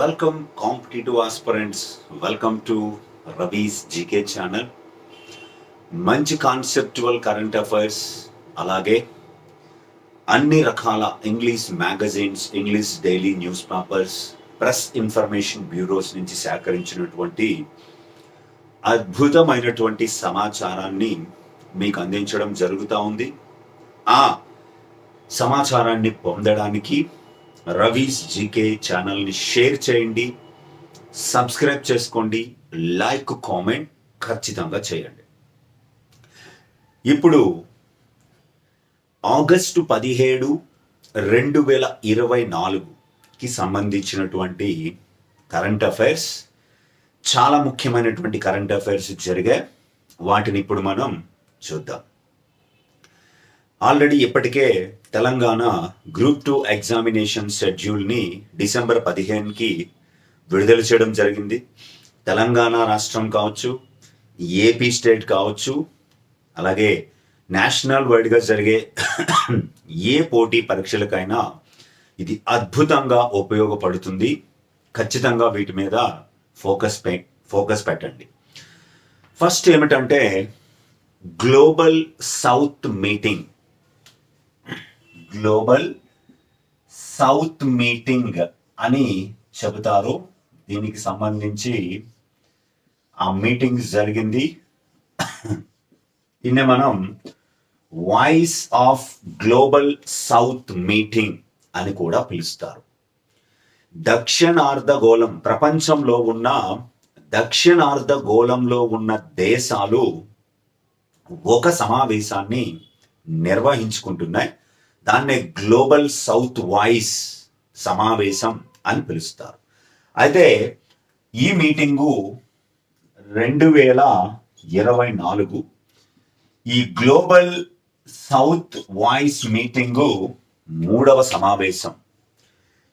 Welcome competitive aspirants welcome to Ravi's GK channel మంచి conceptual current affairs అలాగే అన్ని రకాల English magazines English daily news papers press information bureaus నుంచి సేకరించినటువంటి అద్భుతమైనటువంటి సమాచారాన్ని మీకు అందించడం జరుగుతూ ఉంది. ఆ సమాచారాన్ని పొందడానికి రవీస్ జీకే ఛానల్ని షేర్ చేయండి సబ్స్క్రైబ్ చేసుకోండి లైక్ కామెంట్ ఖచ్చితంగా చేయండి. ఇప్పుడు ఆగస్టు పదిహేడు రెండు వేల ఇరవై నాలుగుకి సంబంధించినటువంటి కరెంట్ అఫైర్స్ చాలా ముఖ్యమైనటువంటి కరెంట్ అఫైర్స్ జరిగాయి. వాటిని ఇప్పుడు మనం చూద్దాం. ఆల్రెడీ ఇప్పటికే తెలంగాణ గ్రూప్ టూ ఎగ్జామినేషన్ షెడ్యూల్ని డిసెంబర్ పదిహేనుకి విడుదల చేయడం జరిగింది. తెలంగాణ రాష్ట్రం కావచ్చు ఏపీ స్టేట్ కావచ్చు అలాగే నేషనల్ వైడ్గా జరిగే ఏ పోటీ పరీక్షలకైనా ఇది అద్భుతంగా ఉపయోగపడుతుంది. ఖచ్చితంగా వీటి మీద ఫోకస్ పె ఫోకస్ పెట్టండి. ఫస్ట్ ఏమిటంటే global south meeting global south meeting అని చెబుతారు. దీనికి సంబంధించి ఆ మీటింగ్ జరిగింది. దీన్ని మనం voice of global south meeting అని కూడా పిలుస్తారు. దక్షిణార్ధగోళం ప్రపంచంలో ఉన్న దక్షిణార్ధగోళంలో ఉన్న దేశాలు ఒక సమావేశాన్ని నిర్వహించుకుంటున్నాయి. దాన్నే గ్లోబల్ సౌత్ వాయిస్ సమావేశం అని పిలుస్తారు. అయితే ఈ మీటింగు రెండు వేల ఇరవై నాలుగు ఈ గ్లోబల్ సౌత్ వాయిస్ మీటింగు మూడవ సమావేశం.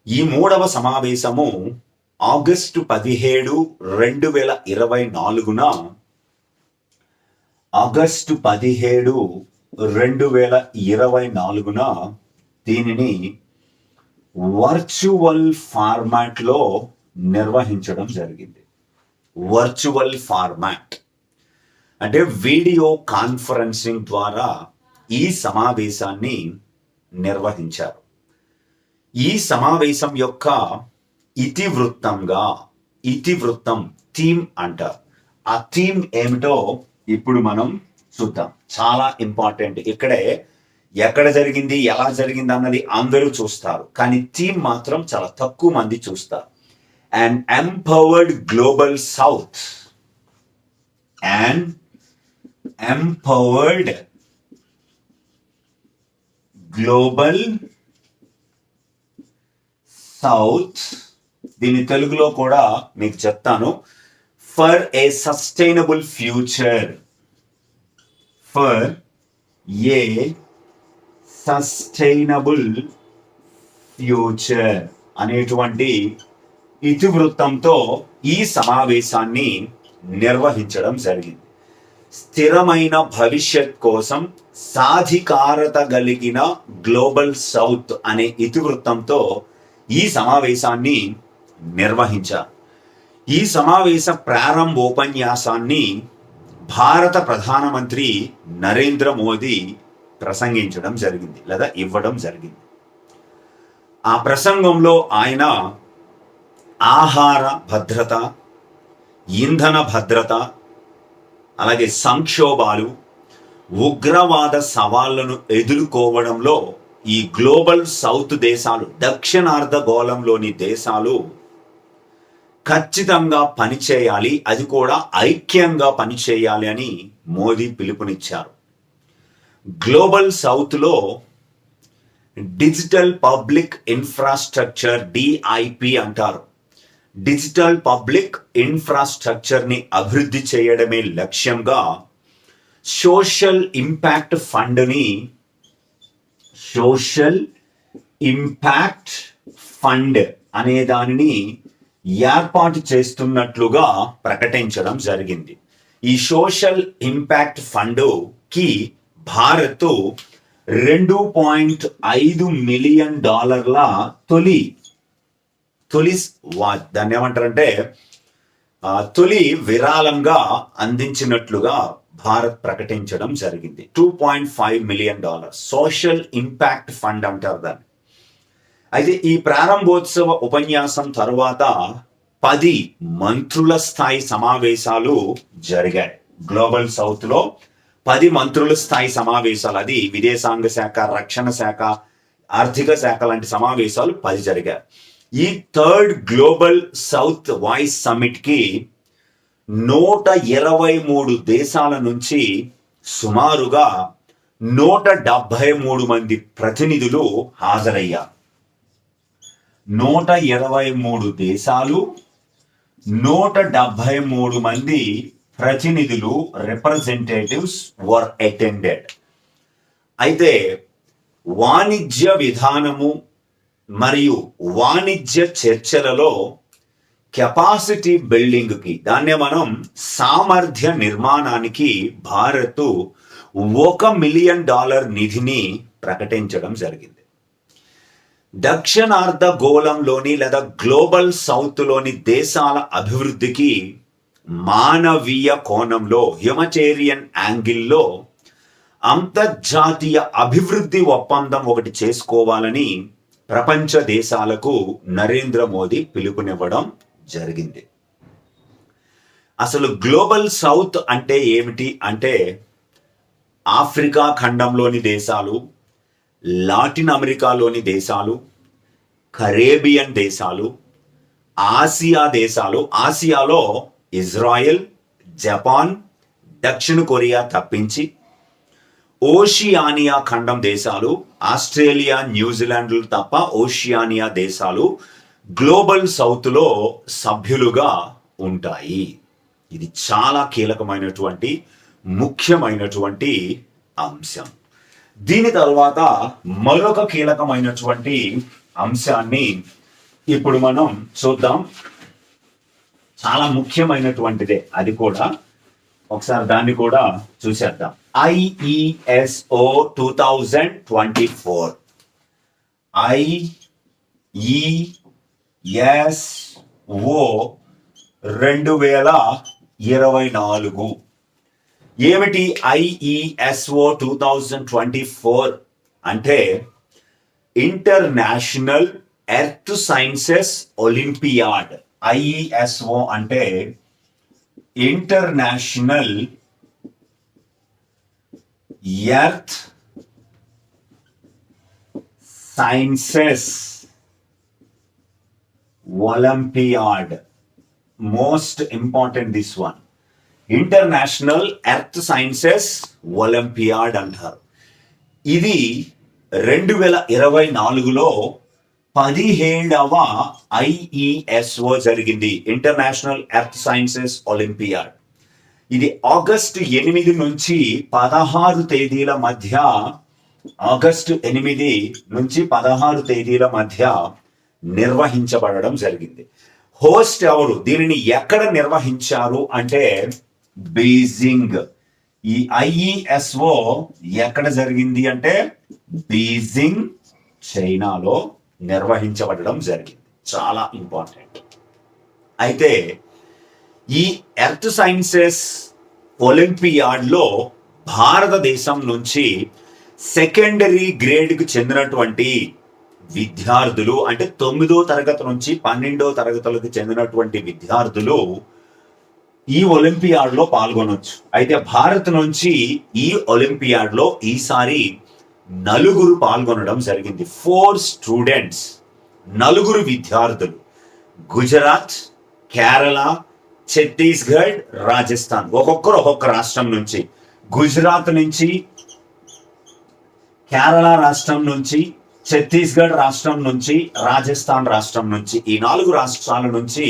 ఈ మూడవ సమావేశము ఆగస్టు పదిహేడు రెండు వేల ఇరవై నాలుగున ఆగస్టు పదిహేడు రెండు వేల ఇరవై నాలుగున దీనిని వర్చువల్ ఫార్మాట్లో నిర్వహించడం జరిగింది. Virtual format. అంటే వీడియో కాన్ఫరెన్సింగ్ ద్వారా ఈ సమావేశాన్ని నిర్వహించారు. ఈ సమావేశం యొక్క ఇతివృత్తంగా ఇతివృత్తం థీమ్ అంటారు. ఆ థీమ్ ఏమిటో ఇప్పుడు మనం చూద్దాం. చాలా ఇంపార్టెంట్. ఇక్కడే ఎక్కడ జరిగింది ఎలా జరిగింది అన్నది అందరూ చూస్తారు. కానీ థీమ్ మాత్రం చాలా తక్కువ మంది చూస్తారు. And empowered global south and empowered global south దీని తెలుగులో కూడా మీకు చెప్తాను. For a sustainable future for a sustainable future అనేటువంటి ఇతివృత్తంతో ఈ సమావేశాన్ని నిర్వహించడం జరిగింది. స్థిరమైన భవిష్యత్ కోసం సాధికారత కలిగిన గ్లోబల్ సౌత్ అనే ఇతివృత్తంతో ఈ సమావేశాన్ని నిర్వహించారు. ఈ సమావేశ ప్రారంభోపన్యాసాన్ని భారత ప్రధానమంత్రి నరేంద్ర మోదీ ప్రసంగించడం జరిగింది లేదా ఇవ్వడం జరిగింది. ఆ ప్రసంగంలో ఆయన ఆహార భద్రత ఇంధన భద్రత అలాగే సంక్షోభాలు ఉగ్రవాద సవాళ్ళను ఎదుర్కోవడంలో ఈ గ్లోబల్ సౌత్ దేశాలు దక్షిణార్ధగోళంలోని దేశాలు ఖచ్చితంగా పనిచేయాలి అది కూడా ఐక్యంగా పనిచేయాలి అని మోదీ పిలుపునిచ్చారు. గ్లోబల్ సౌత్లో డిజిటల్ పబ్లిక్ ఇన్ఫ్రాస్ట్రక్చర్ డిఐపి అంటారు. డిజిటల్ పబ్లిక్ ఇన్ఫ్రాస్ట్రక్చర్ని అభివృద్ధి చేయడమే లక్ష్యంగా సోషల్ ఇంపాక్ట్ ఫండ్ని సోషల్ ఇంపాక్ట్ ఫండ్ అనే దానిని ఏర్పాటు చేస్తున్నట్లుగా ప్రకటించడం జరిగింది. ఈ సోషల్ ఇంపాక్ట్ ఫండ్కి భారత్ రెండు పాయింట్ ఐదు మిలియన్ డాలర్ల తొలి తొలి వా దాన్ని ఏమంటారంటే తొలి విరాళంగా అందించినట్లుగా భారత్ ప్రకటించడం జరిగింది. Two point five million dollar. Social impact fund అంటారు దాన్ని. అయితే ఈ ప్రారంభోత్సవ ఉపన్యాసం తరువాత పది మంత్రుల స్థాయి సమావేశాలు జరిగాయి. గ్లోబల్ సౌత్లో పది మంత్రుల స్థాయి సమావేశాలు అది విదేశాంగ శాఖ రక్షణ శాఖ ఆర్థిక శాఖ లాంటి సమావేశాలు పది జరిగాయి. ఈ థర్డ్ గ్లోబల్ సౌత్ వాయిస్ సమ్మిట్కి నూట ఇరవై మూడు దేశాల నుంచి సుమారుగా నూట డెబ్బై మూడు మంది ప్రతినిధులు హాజరయ్యారు. నూట ఇరవై మూడు దేశాలు నూట డెబ్బై మూడు మంది ప్రతినిధులు రిప్రజెంటేటివ్స్ వర్ అటెండెడ్ అయితే వాణిజ్య విధానము మరియు వాణిజ్య చర్చలలో కెపాసిటీ బిల్డింగ్కి దాన్నే మనం సామర్థ్య నిర్మాణానికి భారత్ ఒక మిలియన్ డాలర్ నిధిని ప్రకటించడం జరిగింది. దక్షిణార్ధ గోళంలోని లేదా గ్లోబల్ సౌత్లోని దేశాల అభివృద్ధికి మానవీయ కోణంలో హ్యుమటేరియన్ యాంగిల్లో అంతర్జాతీయ అభివృద్ధి ఒప్పందం ఒకటి చేసుకోవాలని ప్రపంచ దేశాలకు నరేంద్ర మోదీ పిలుపునివ్వడం జరిగింది. అసలు గ్లోబల్ సౌత్ అంటే ఏమిటి? అంటే ఆఫ్రికా ఖండంలోని దేశాలు లాటిన్ అమెరికాలోని దేశాలు కరేబియన్ దేశాలు ఆసియా దేశాలు ఆసియాలో ఇజ్రాయెల్ జపాన్ దక్షిణ కొరియా తప్పించి ఓషియానియా ఖండం దేశాలు ఆస్ట్రేలియా న్యూజిలాండ్లు తప్ప ఓషియానియా దేశాలు గ్లోబల్ సౌత్లో సభ్యులుగా ఉంటాయి. ఇది చాలా కీలకమైనటువంటి ముఖ్యమైనటువంటి అంశం. దీని తర్వాత మరొక కీలకమైనటువంటి అంశాన్ని ఇప్పుడు మనం చూద్దాం. చాలా ముఖ్యమైనటువంటిదే. అది కూడా ఒకసారి దాన్ని కూడా చూసేద్దాం. IESO two thousand twenty four. IESO రెండు వేల ఇరవై నాలుగు. ఏమిటి IESO two thousand twenty four అంటే international earth sciences olympiad IESO అంటే international earth sciences olympiad most important this one international earth sciences olympiad అంటారు. ఇది రెండు వేల ఇరవై నాలుగులో పదిహేడవ ఐఈఎస్ఓ జరిగింది ఇంటర్నేషనల్ ఎర్త్ సైన్సెస్ ఒలింపియాడ్ ఇది ఆగస్టు ఎనిమిది నుంచి పదహారు తేదీల మధ్య ఆగస్టు ఎనిమిది నుంచి పదహారు తేదీల మధ్య నిర్వహించబడడం జరిగింది. హోస్ట్ ఎవరు? దీనిని ఎక్కడ నిర్వహించారు అంటే బీజింగ్. ఈ ఐఈఎస్ఓ ఎక్కడ జరిగింది అంటే బీజింగ్ చైనాలో నిర్వహించబడడం జరిగింది. చాలా ఇంపార్టెంట్. అయితే ఈ ఎర్త్ సైన్సెస్ ఒలింపియాడ్లో భారతదేశం నుంచి సెకండరీ గ్రేడ్కు చెందినటువంటి విద్యార్థులు అంటే తొమ్మిదో తరగతి నుంచి పన్నెండో తరగతులకు చెందినటువంటి విద్యార్థులు ఈ ఒలింపియాడ్లో పాల్గొనొచ్చు. అయితే భారత్ నుంచి ఈ ఒలింపియాడ్లో ఈసారి నలుగురు పాల్గొనడం జరిగింది. ఫోర్ స్టూడెంట్స్ నలుగురు విద్యార్థులు. గుజరాత్ కేరళ ఛత్తీస్గఢ్ రాజస్థాన్ ఒక్కొక్కరు ఒక్కొక్క రాష్ట్రం నుంచి. గుజరాత్ నుంచి కేరళ రాష్ట్రం నుంచి ఛత్తీస్గఢ్ రాష్ట్రం నుంచి రాజస్థాన్ రాష్ట్రం నుంచి. ఈ నాలుగు రాష్ట్రాల నుంచి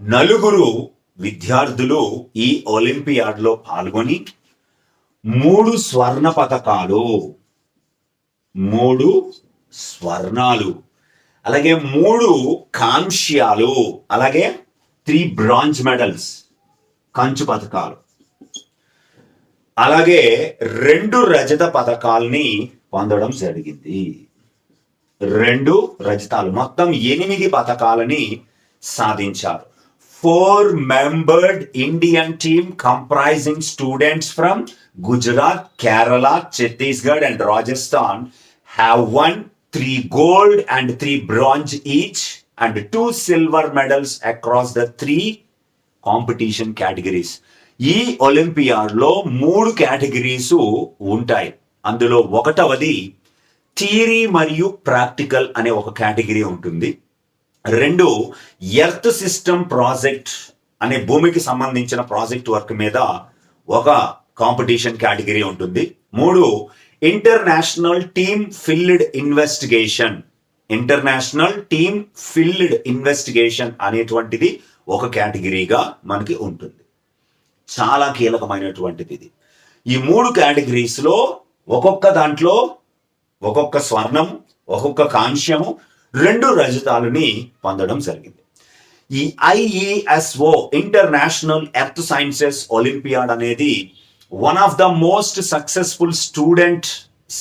నలుగురు విద్యార్థులు ఈ ఒలింపియాడ్లో పాల్గొని మూడు స్వర్ణ పథకాలు మూడు స్వర్ణాలు. అలాగే మూడు కాంస్యాలు. అలాగే త్రీ బ్రాంజ్ మెడల్స్. కంచు పథకాలు అలాగే రెండు రజత పథకాల్ని పొందడం జరిగింది. రెండు రజతాలు. మొత్తం ఎనిమిది పథకాలని సాధించారు. Four membered Indian team comprising students from Gujarat Kerala Chhattisgarh and Rajasthan have won three gold and three bronze each and two silver medals across the three competition categories ఈ ఒలింపియాడ్లో మూడు కేటగిరీస్ ఉంటాయి. అందులో ఒకటవది థియరీ మరియు practical అనే ఒక category ఉంటుంది. రెండు ఎర్త్ సిస్టమ్ ప్రాజెక్ట్ అనే భూమికి సంబంధించిన ప్రాజెక్ట్ వర్క్ మీద ఒక కాంపిటీషన్ కేటగిరీ ఉంటుంది. మూడు international team field investigation. International team field investigation అనేటువంటిది ఒక కేటగిరీగా మనకి ఉంటుంది. చాలా కీలకమైనటువంటిది ఇది. ఈ మూడు కేటగిరీస్లో ఒక్కొక్క దాంట్లో ఒక్కొక్క స్వర్ణం ఒక్కొక్క కాంస్యము రెండు రజతాలని పొందడం జరిగింది. ఈ IESO international earth sciences olympiad అనేది one of the most successful student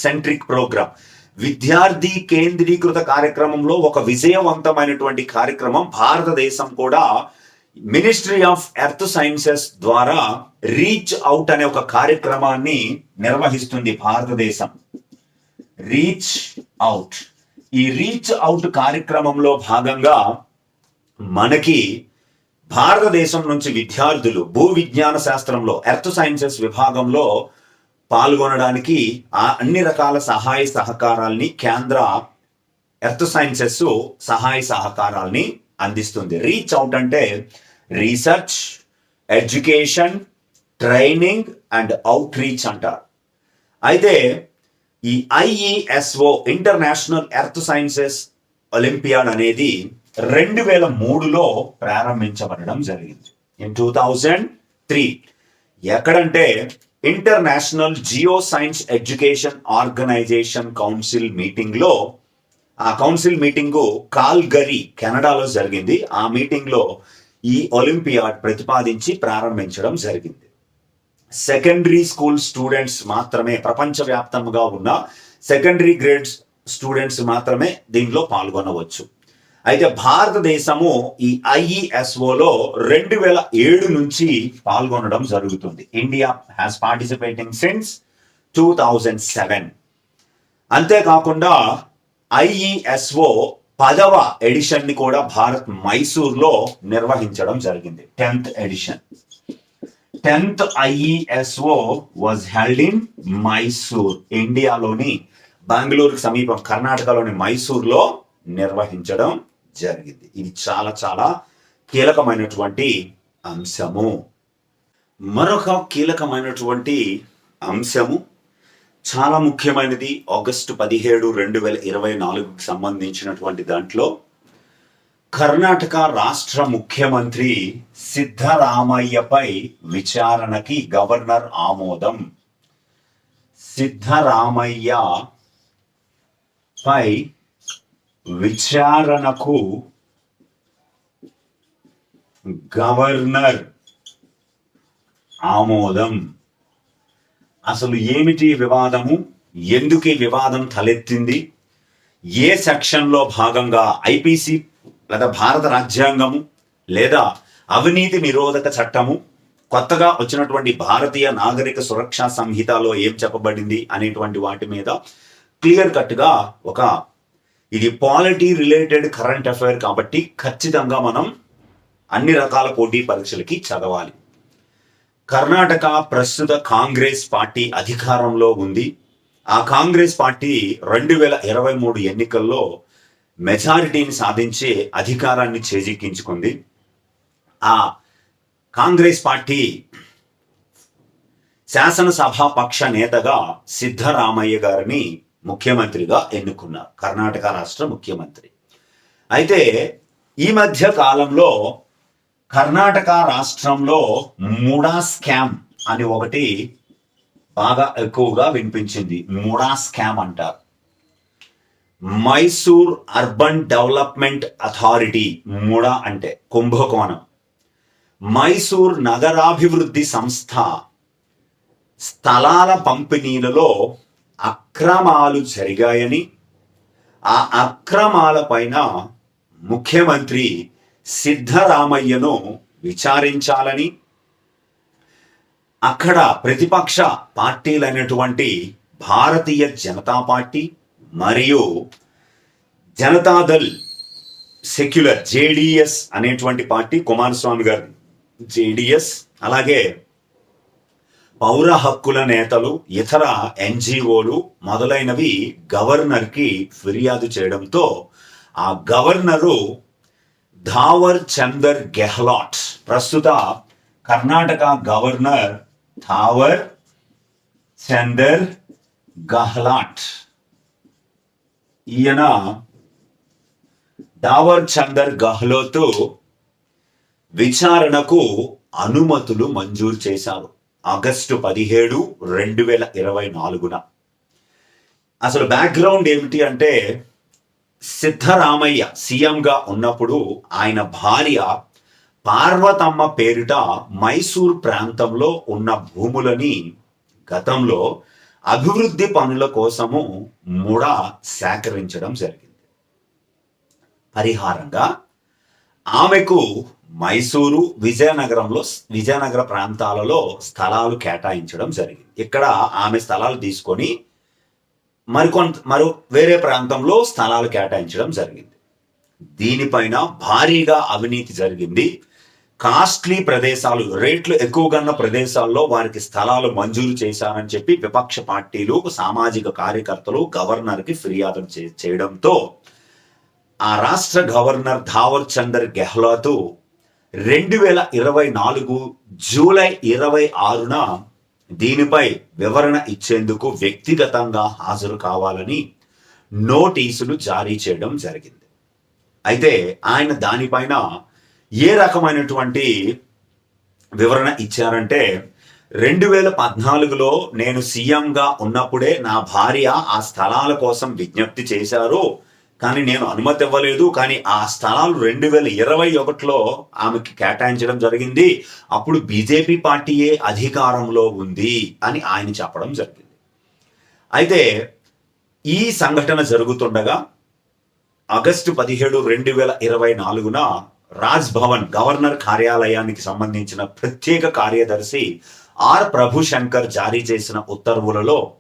centric program విద్యార్థి కేంద్రీకృత కార్యక్రమంలో ఒక విజయవంతమైనటువంటి కార్యక్రమం భారతదేశం కూడా మినిస్ట్రీ ఆఫ్ ఎర్త్ సైన్సెస్ ద్వారా రీచ్ అవుట్ అనే ఒక కార్యక్రమాన్ని నిర్వహిస్తుంది భారతదేశం. రీచ్ అవుట్ ఈ రీచ్ అవుట్ కార్యక్రమంలో భాగంగా మనకి భారతదేశం నుంచి విద్యార్థులు భూ విజ్ఞాన శాస్త్రంలో ఎర్త్ సైన్సెస్ విభాగంలో పాల్గొనడానికి ఆ అన్ని రకాల సహాయ సహకారాల్ని కేంద్ర ఎర్త్ సైన్సెస్ సహాయ సహకారాల్ని అందిస్తుంది. రీచ్ అవుట్ అంటే research education training and out reach అంటారు. అయితే ఈ IESO international earth sciences olympiad అనేది రెండు వేల మూడులో ప్రారంభించబడడం జరిగింది. ఇన్ టూ థౌజండ్ త్రీ ఎక్కడంటే international geo science education organisation council మీటింగ్లో ఆ కౌన్సిల్ మీటింగు కాల్గరీ కెనడాలో జరిగింది. ఆ మీటింగ్లో ఈ ఒలింపియాడ్ ప్రతిపాదించి ప్రారంభించడం జరిగింది. సెకండరీ స్కూల్ స్టూడెంట్స్ మాత్రమే ప్రపంచవ్యాప్తంగా ఉన్న సెకండరీ గ్రేడ్ స్టూడెంట్స్ మాత్రమే దీనిలో పాల్గొనవచ్చు. అయితే భారతదేశము ఈ ఐఈఎస్ఓలో రెండు వేల ఏడు నుంచి పాల్గొనడం జరుగుతుంది. India has participating since two thousand seven అంతేకాకుండా ఐఈఎస్ఓ పదవ ఎడిషన్ని కూడా భారత్ మైసూర్లో నిర్వహించడం జరిగింది. Tenth edition. Tenth IESO was held in Mysore ఇండియాలోని బెంగళూరు సమీపం కర్ణాటకలోని మైసూర్లో నిర్వహించడం జరిగింది. ఇది చాలా చాలా కీలకమైనటువంటి అంశము. మరొక కీలకమైనటువంటి అంశము చాలా ముఖ్యమైనది ఆగస్టు పదిహేడు రెండు వేల ఇరవై నాలుగుకి సంబంధించినటువంటి దాంట్లో కర్ణాటక రాష్ట్ర ముఖ్యమంత్రి సిద్ధరామయ్యపై విచారణకి గవర్నర్ ఆమోదం. సిద్ధరామయ్య పై విచారణకు గవర్నర్ ఆమోదం. అసలు ఏమిటి వివాదము? ఎందుకు వివాదం తలెత్తింది? ఏ సెక్షన్లో భాగంగా ఐపీసీ లేదా భారత రాజ్యాంగము లేదా అవినీతి నిరోధక చట్టము కొత్తగా వచ్చినటువంటి భారతీయ నాగరిక సురక్షా సంహితలో ఏం చెప్పబడింది అనేటువంటి వాటి మీద క్లియర్ కట్గా ఒక ఇది పాలిటీ రిలేటెడ్ కరెంట్ అఫైర్ కాబట్టి ఖచ్చితంగా మనం అన్ని రకాల పోటీ పరీక్షలకి చదవాలి. కర్ణాటక ప్రస్తుత కాంగ్రెస్ పార్టీ అధికారంలో ఉంది. ఆ కాంగ్రెస్ పార్టీ రెండు వేల ఇరవై మూడు ఎన్నికల్లో మెజారిటీని సాధించి అధికారాన్ని చేజిక్కించుకుంది. ఆ కాంగ్రెస్ పార్టీ శాసనసభా పక్ష నేతగా సిద్ధరామయ్య గారిని ముఖ్యమంత్రిగా ఎన్నుకున్నారు. కర్ణాటక రాష్ట్ర ముఖ్యమంత్రి. అయితే ఈ మధ్య కాలంలో కర్ణాటక రాష్ట్రంలో మూడా స్కామ్ అని ఒకటి బాగా ఎక్కువగా వినిపించింది. మూడా స్కామ్ అంటారు. మైసూర్ అర్బన్ డెవలప్మెంట్ అథారిటీ మూడ అంటే కుంభకోణం. మైసూర్ నగరాభివృద్ధి సంస్థ స్థలాల పంపిణీలలో అక్రమాలు జరిగాయని ఆ అక్రమాలపైన ముఖ్యమంత్రి సిద్ధరామయ్యను విచారించాలని అక్కడ ప్రతిపక్ష పార్టీలైనటువంటి భారతీయ జనతా పార్టీ మరియు జనతాదళ్ సెక్యులర్ జేడిఎస్ అనేటువంటి పార్టీ కుమారస్వామి గారు జేడిఎస్ అలాగే పౌర హక్కుల నేతలు ఇతర ఎన్జిఓలు మొదలైనవి గవర్నర్కి ఫిర్యాదు చేయడంతో ఆ గవర్నరు ధావర్ చందర్ గెహ్లాట్ ప్రస్తుత కర్ణాటక గవర్నర్ ధావర్ చందర్ గహ్లాట్ ఈయన డావర్ చందర్ గహ్లోత్ విచారణకు అనుమతులు మంజూరు చేశారు. ఆగస్టు పదిహేడు రెండు వేల ఇరవై నాలుగున. అసలు బ్యాక్గ్రౌండ్ ఏమిటి అంటే సిద్ధరామయ్య సీఎంగా ఉన్నప్పుడు ఆయన భార్య పార్వతమ్మ పేరిట మైసూర్ ప్రాంతంలో ఉన్న భూములని గతంలో అభివృద్ధి పనుల కోసము ముడ సేకరించడం జరిగింది. పరిహారంగా ఆమెకు మైసూరు విజయనగరంలో విజయనగర ప్రాంతాలలో స్థలాలు కేటాయించడం జరిగింది. ఇక్కడ ఆమె స్థలాలు తీసుకొని మరికొంత మరో వేరే ప్రాంతంలో స్థలాలు కేటాయించడం జరిగింది. దీనిపైన భారీగా అవినీతి జరిగింది. కాస్ట్లీ ప్రదేశాలు రేట్లు ఎక్కువగా ఉన్న ప్రదేశాల్లో వారికి స్థలాలు మంజూరు చేశారని చెప్పి విపక్ష పార్టీలు సామాజిక కార్యకర్తలు గవర్నర్కి ఫిర్యాదు చే- చేయడంతో ఆ రాష్ట్ర గవర్నర్ ధావర్ చందర్ గెహ్లాత్ రెండు వేల ఇరవై నాలుగు జూలై ఇరవై ఆరున దీనిపై వివరణ ఇచ్చేందుకు వ్యక్తిగతంగా హాజరు కావాలని నోటీసులు జారీ చేయడం జరిగింది. అయితే ఆయన దానిపైన ఏ రకమైనటువంటి వివరణ ఇచ్చారంటే రెండు వేల పద్నాలుగులో నేను సీఎంగా ఉన్నప్పుడే నా భార్య ఆ స్థలాల కోసం విజ్ఞప్తి చేశారు. కానీ నేను అనుమతి ఇవ్వలేదు. కానీ ఆ స్థలాలు రెండు వేల ఇరవై ఒకటిలో ఆమెకి కేటాయించడం జరిగింది. అప్పుడు బీజేపీ పార్టీయే అధికారంలో ఉంది అని ఆయన చెప్పడం జరిగింది. అయితే ఈ సంఘటన జరుగుతుండగా ఆగస్టు పదిహేడు రెండు వేల ఇరవై నాలుగున రాజ్ భవన్ గవర్నర్ కార్యాలయానికి సంబంధించిన ప్రత్యేక కార్యదర్శి ఆర్ ప్రభు శంకర్ జారీ చేసిన ఉత్తర్వులలో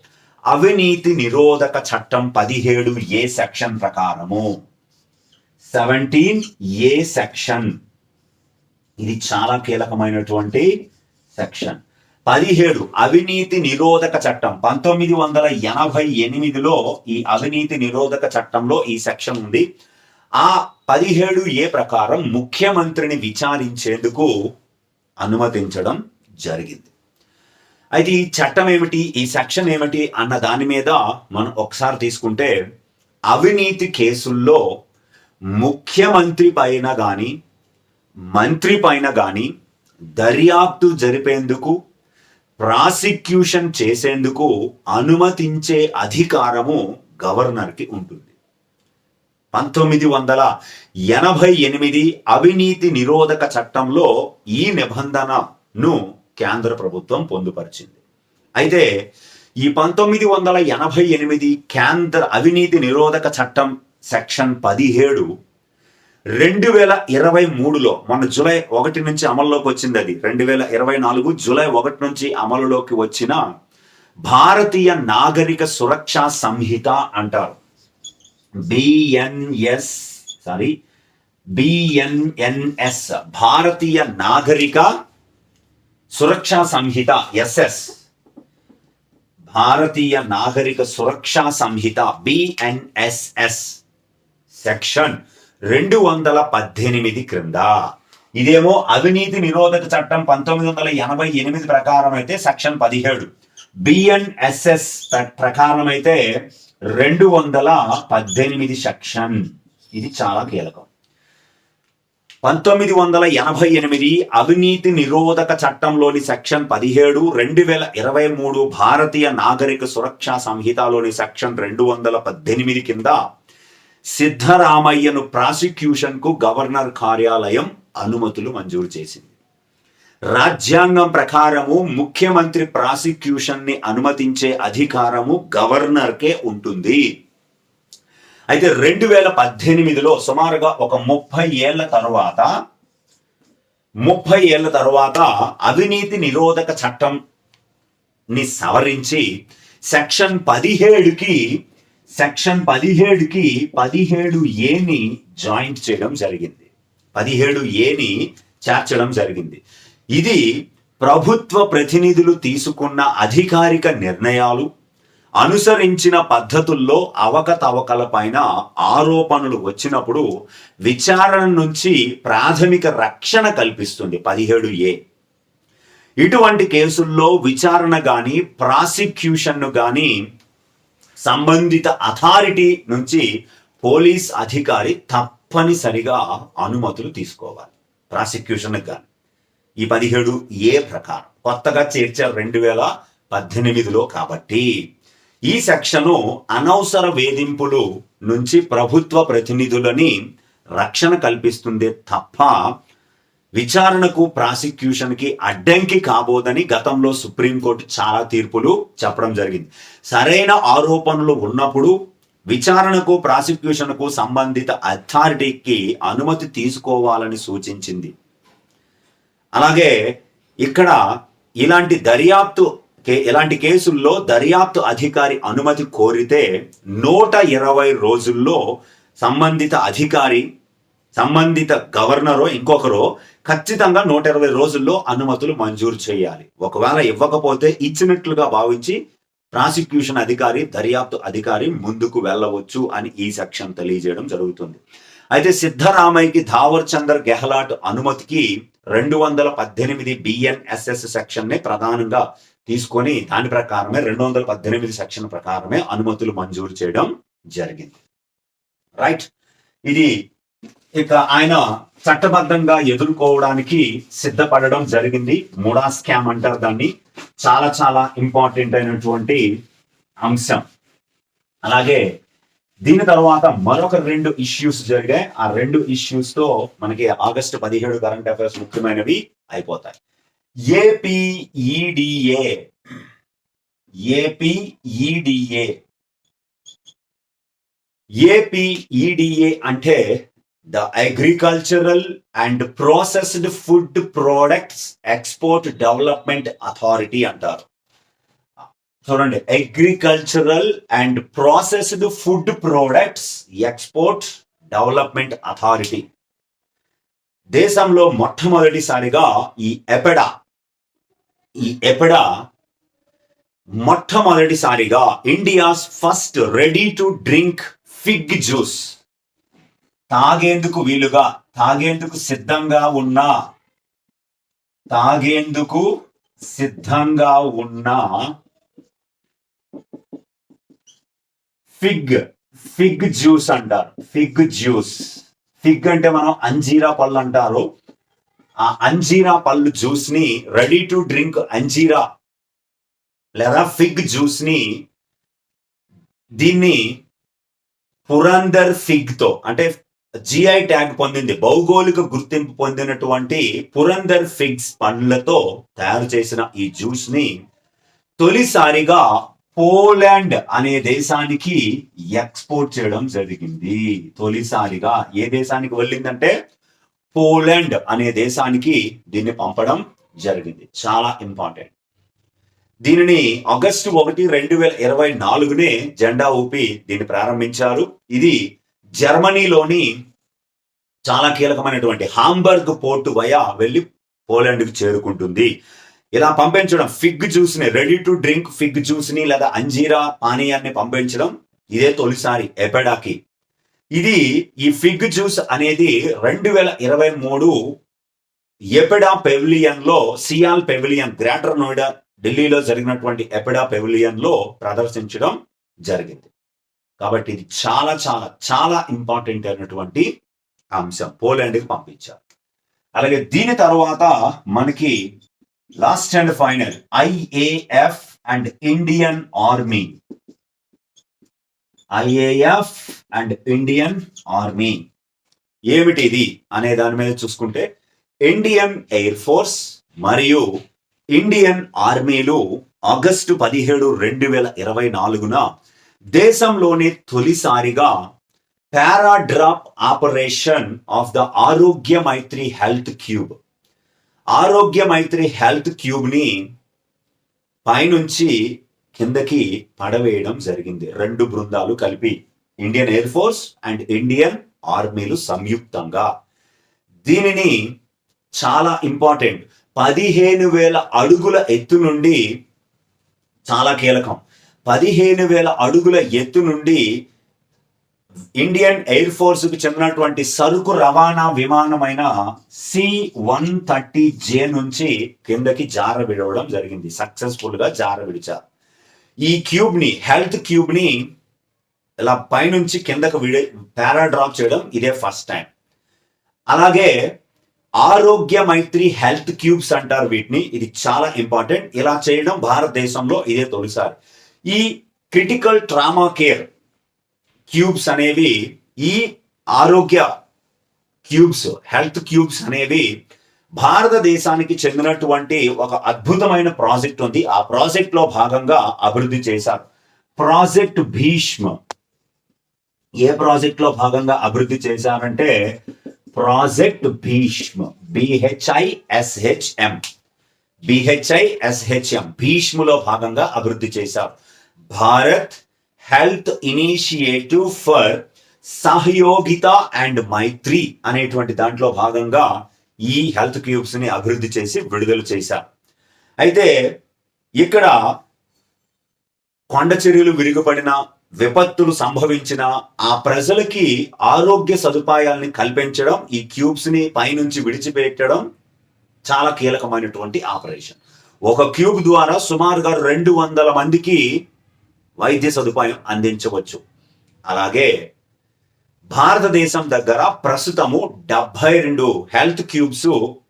అవినీతి నిరోధక చట్టం పదిహేడు ఏ సెక్షన్ ప్రకారము. Seventeen A section. ఇది చాలా కీలకమైనటువంటి సెక్షన్. పదిహేడు అవినీతి నిరోధక చట్టం. పంతొమ్మిది వందల ఎనభై ఎనిమిదిలో ఈ అవినీతి నిరోధక చట్టంలో ఈ సెక్షన్ ఉంది. ఆ పదిహేడు ఏ ప్రకారం ముఖ్యమంత్రిని విచారించేందుకు అనుమతించడం జరిగింది. అయితే ఈ చట్టం ఏమిటి ఈ సెక్షన్ ఏమిటి అన్న దాని మీద మనం ఒకసారి తీసుకుంటే అవినీతి కేసుల్లో ముఖ్యమంత్రి పైన కానీ మంత్రి పైన కానీ దర్యాప్తు జరిపేందుకు ప్రాసిక్యూషన్ చేసేందుకు అనుమతించే అధికారము గవర్నర్కి ఉంటుంది. పంతొమ్మిది వందల ఎనభై ఎనిమిది అవినీతి నిరోధక చట్టంలో ఈ నిబంధనను కేంద్ర ప్రభుత్వం పొందుపరిచింది. అయితే ఈ పంతొమ్మిది వందల ఎనభై ఎనిమిది కేంద్ర అవినీతి నిరోధక చట్టం సెక్షన్ పదిహేడు రెండు వేల ఇరవై మూడులో మన జూలై ఒకటి నుంచి అమల్లోకి వచ్చింది అది. రెండు వేల ఇరవై నాలుగు జూలై ఒకటి నుంచి అమలులోకి వచ్చిన భారతీయ నాగరిక సురక్షా సంహిత అంటారు. బిఎన్ఎస్ సారీ బిఎన్ఎన్ఎస్ భారతీయ నాగరిక సురక్షా సంహిత ఎస్ఎస్ భారతీయ నాగరిక సురక్షా సంహిత బిఎన్ఎస్ఎస్ సెక్షన్ రెండు వందల పద్దెనిమిది క్రింద ఇదేమో అవినీతి నిరోధక చట్టం పంతొమ్మిది వందల ఎనభై ఎనిమిది ప్రకారం అయితే సెక్షన్ పదిహేడు. బిఎన్ఎస్ఎస్ ప్రకారం అయితే రెండు వందల పద్దెనిమిది సెక్షన్. ఇది చాలా కీలకం. పంతొమ్మిది వందల ఎనభై ఎనిమిది అవినీతి నిరోధక చట్టంలోని సెక్షన్ పదిహేడు రెండు వేల ఇరవై మూడు భారతీయ నాగరిక సురక్షా సంహితలోని సెక్షన్ రెండు వందల పద్దెనిమిది కింద సిద్ధరామయ్యను ప్రాసిక్యూషన్కు గవర్నర్ కార్యాలయం అనుమతులు మంజూరు చేసింది. రాజ్యాంగం ప్రకారము ముఖ్యమంత్రి ప్రాసిక్యూషన్ని అనుమతించే అధికారము గవర్నర్కే ఉంటుంది. అయితే రెండు వేల పద్దెనిమిదిలో సుమారుగా ఒక ముప్పై ఏళ్ళ తర్వాత ముప్పై ఏళ్ళ తర్వాత అవినీతి నిరోధక చట్టం ని సవరించి సెక్షన్ పదిహేడుకి సెక్షన్ పదిహేడుకి పదిహేడు ఏని జాయింట్ చేయడం జరిగింది. పదిహేడు ఏని చేర్చడం జరిగింది. ఇది ప్రభుత్వ ప్రతినిధులు తీసుకున్న అధికారిక నిర్ణయాలు అనుసరించిన పద్ధతుల్లో అవకతవకలపైన ఆరోపణలు వచ్చినప్పుడు విచారణ నుంచి ప్రాథమిక రక్షణ కల్పిస్తుంది పదిహేడు ఏ. ఇటువంటి కేసుల్లో విచారణ గాని ప్రాసిక్యూషన్ను గాని సంబంధిత అథారిటీ నుంచి పోలీస్ అధికారి తప్పనిసరిగా అనుమతులు తీసుకోవాలి. ప్రాసిక్యూషన్ కానీ ఈ పదిహేడు ఏ ప్రకారం? కొత్తగా చేర్చారు రెండు వేల పద్దెనిమిదిలో కాబట్టి. ఈ సెక్షను అనవసర వేధింపులు నుంచి ప్రభుత్వ ప్రతినిధులని రక్షణ కల్పిస్తుంది తప్ప విచారణకు ప్రాసిక్యూషన్కి అడ్డంకి కాబోదని గతంలో సుప్రీంకోర్టు చాలా తీర్పులు చెప్పడం జరిగింది. సరైన ఆరోపణలు ఉన్నప్పుడు విచారణకు ప్రాసిక్యూషన్కు సంబంధిత అథారిటీకి అనుమతి తీసుకోవాలని సూచించింది. అలాగే ఇక్కడ ఇలాంటి దర్యాప్తు కే- ఇలాంటి కేసుల్లో దర్యాప్తు అధికారి అనుమతి కోరితే నూట ఇరవై రోజుల్లో సంబంధిత అధికారి సంబంధిత గవర్నరో ఇంకొకరో ఖచ్చితంగా నూట ఇరవై రోజుల్లో అనుమతులు మంజూరు చేయాలి. ఒకవేళ ఇవ్వకపోతే ఇచ్చినట్లుగా భావించి ప్రాసిక్యూషన్ అధికారి దర్యాప్తు అధికారి ముందుకు వెళ్ళవచ్చు అని ఈ సెక్షన్ తెలియజేయడం జరుగుతుంది. అయితే సిద్ధరామయ్యకి ధావర్ చందర్ గెహ్లాట్ అనుమతికి రెండు వందల పద్దెనిమిది బిఎన్ఎస్ఎస్ సెక్షన్ని ప్రధానంగా తీసుకొని దాని ప్రకారమే రెండు వందల పద్దెనిమిది సెక్షన్ ప్రకారమే అనుమతులు మంజూరు చేయడం జరిగింది. రైట్ ఇది ఇక ఆయన చట్టబద్ధంగా ఎదుర్కోవడానికి సిద్ధపడడం జరిగింది. ముడా స్కామ్ అంటారు దాన్ని. చాలా చాలా ఇంపార్టెంట్ అయినటువంటి అంశం. అలాగే దీని తర్వాత మరొక రెండు ఇష్యూస్ జరిగాయి. ఆ రెండు ఇష్యూస్తో మనకి ఆగస్టు పదిహేడు కరెంట్ అఫైర్స్ ముఖ్యమైనవి అయిపోతాయి. ఏపీఈడిఏ ఏపీఈడిఏ ఏపీఈడిఏ అంటే the agricultural and processed food products export development authority అంటారు. చూడండి agricultural and processed food products export development authority దేశంలో మొట్టమొదటిసారిగా ఈ ఎపెడా ఈ ఎపెడా మొట్టమొదటిసారిగా India's first ready to drink fig juice. తాగేందుకు వీలుగా తాగేందుకు సిద్ధంగా ఉన్న తాగేందుకు సిద్ధంగా ఉన్న ఫిగ్ ఫిగ్ జ్యూస్ అంటారు. Fig juice. ఫిగ్ అంటే మనం అంజీరా పళ్ళు అంటారు. ఆ అంజీరా పళ్ళు జ్యూస్ని రెడీ టు డ్రింక్ అంజీరా లేదా ఫిగ్ జ్యూస్ని దీన్ని పురందర్ ఫిగ్తో అంటే జిఐ ట్యాగ్ పొందింది. భౌగోళిక గుర్తింపు పొందినటువంటి పురందర్ ఫిగ్స్ పండ్లతో తయారు చేసిన ఈ జ్యూస్ని తొలిసారిగా పోలాండ్ అనే దేశానికి ఎక్స్పోర్ట్ చేయడం జరిగింది. తొలిసారిగా ఏ దేశానికి వెళ్ళిందంటే పోలాండ్ అనే దేశానికి దీన్ని పంపడం జరిగింది. చాలా ఇంపార్టెంట్. దీనిని ఆగస్టు ఒకటి రెండు వేల ఇరవై నాలుగునే జెండా ఊపి దీన్ని ప్రారంభించారు. ఇది జర్మనీలోని చాలా కీలకమైనటువంటి హాంబర్గ్ పోర్టు వయా వెళ్ళి పోలాండ్కి చేరుకుంటుంది. ఇలా పంపించడం ఫిగ్ జ్యూస్ని రెడీ టు డ్రింక్ ఫిగ్ జ్యూస్ని లేదా అంజీరా పానీయాన్ని పంపించడం ఇదే తొలిసారి ఎపెడాకి. ఇది ఈ ఫిగ్ జ్యూస్ అనేది రెండు వేల ఇరవై మూడు ఎపెడా పెవిలియన్లో సియాల్ పెవిలియన్ గ్రేటర్ నోయిడా ఢిల్లీలో జరిగినటువంటి ఎపెడా పెవిలియన్లో ప్రదర్శించడం జరిగింది. కాబట్టి ఇది చాలా చాలా చాలా ఇంపార్టెంట్ అయినటువంటి అంశం. పోలాండ్కి పంపించారు. అలాగే దీని తర్వాత మనకి last and final IAF and Indian army IAF and Indian army ఏమిటి ఇది అనే దాని మీద చూసుకుంటే ఇండియన్ ఎయిర్ ఫోర్స్ మరియు ఇండియన్ ఆర్మీలు ఆగస్టు పదిహేడు రెండు వేల ఇరవై నాలుగున దేశంలోనే తొలిసారిగా పారాడ్రాప్ ఆపరేషన్ ఆఫ్ ద ఆరోగ్య మైత్రి హెల్త్ క్యూబ్. ఆరోగ్య మైత్రి హెల్త్ క్యూబ్ని పైనుంచి కిందకి పడవేయడం జరిగింది. రెండు బృందాలు కలిపి Indian air force and Indian ఆర్మీలు సంయుక్తంగా. దీనిని చాలా ఇంపార్టెంట్. పదిహేను వేల అడుగుల ఎత్తు నుండి చాలా కీలకం. పదిహేను వేల అడుగుల ఎత్తు నుండి ఇండియన్ ఎయిర్ ఫోర్స్కు చెందినటువంటి సరుకు రవాణా విమానమైన సి వన్ థర్టీ జే నుంచి కిందకి జార విడవడం జరిగింది. సక్సెస్ఫుల్గా జార విడిచారు. ఈ క్యూబ్ని హెల్త్ క్యూబ్ని ఇలా పైనుంచి కిందకు విడి పారాడ్రాప్ చేయడం ఇదే ఫస్ట్ టైం. అలాగే ఆరోగ్య మైత్రి హెల్త్ క్యూబ్స్ అంటారు వీటిని. ఇది చాలా ఇంపార్టెంట్. ఇలా చేయడం భారతదేశంలో ఇదే తొలిసారి. ఈ క్రిటికల్ ట్రామా కేర్ క్యూబ్స్ అనేవి ఈ ఆరోగ్య క్యూబ్స్ హెల్త్ క్యూబ్స్ అనేవి భారతదేశానికి చెందినటువంటి ఒక అద్భుతమైన ప్రాజెక్ట్ ఉంది. ఆ ప్రాజెక్ట్లో భాగంగా అభివృద్ధి చేశారు. ప్రాజెక్ట్ భీష్మ. ఏ ప్రాజెక్ట్లో భాగంగా అభివృద్ధి చేశారంటే ప్రాజెక్ట్ భీష్మ. బిహెచ్ఐఎస్హెచ్ఎం బిహెచ్ఐఎస్హెచ్ఎం భీష్ములో భాగంగా అభివృద్ధి చేశారు. Bharat health initiative for Sahyogita and Maitri అనేటువంటి దాంట్లో భాగంగా ఈ హెల్త్ క్యూబ్స్ని అభివృద్ధి చేసి విడుదల చేశారు. అయితే ఇక్కడ కొండ చర్యలు విరిగిపడిన విపత్తులు సంభవించిన ఆ ప్రజలకి ఆరోగ్య సదుపాయాల్ని కల్పించడం ఈ క్యూబ్స్ని పైనుంచి విడిచిపెట్టడం చాలా కీలకమైనటువంటి ఆపరేషన్. ఒక క్యూబ్ ద్వారా సుమారుగా రెండు వందల మందికి వైద్య సదుపాయం అందించవచ్చు. అలాగే భారతదేశం దగ్గర ప్రస్తుతము డెబ్బై రెండు హెల్త్ క్యూబ్స్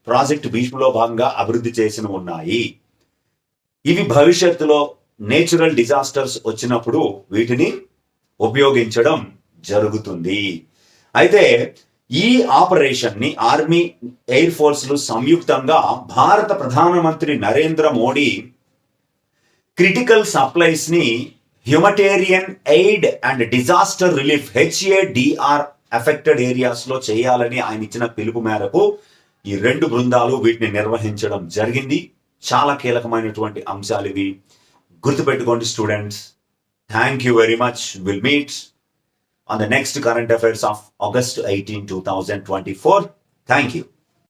ప్రాజెక్ట్ భీష్ములో భాగంగా అభివృద్ధి చేసిన ఉన్నాయి. ఇవి భవిష్యత్తులో నేచురల్ డిజాస్టర్స్ వచ్చినప్పుడు వీటిని ఉపయోగించడం జరుగుతుంది. అయితే ఈ ఆపరేషన్ని ఆర్మీ ఎయిర్ ఫోర్స్లు సంయుక్తంగా భారత ప్రధానమంత్రి Narendra Modi critical సప్లైస్ని humanitarian aid and disaster relief HADR affected ఏరియాస్లో చేయాలని ఆయన ఇచ్చిన పిలుపు మేరకు ఈ రెండు బృందాలు వీటిని నిర్వహించడం జరిగింది. చాలా కీలకమైనటువంటి అంశాలు ఇవి. గుర్తుపెట్టుకోండి students. Thank you very much will meet on the next current affairs of August eighteen two thousand twenty four thank you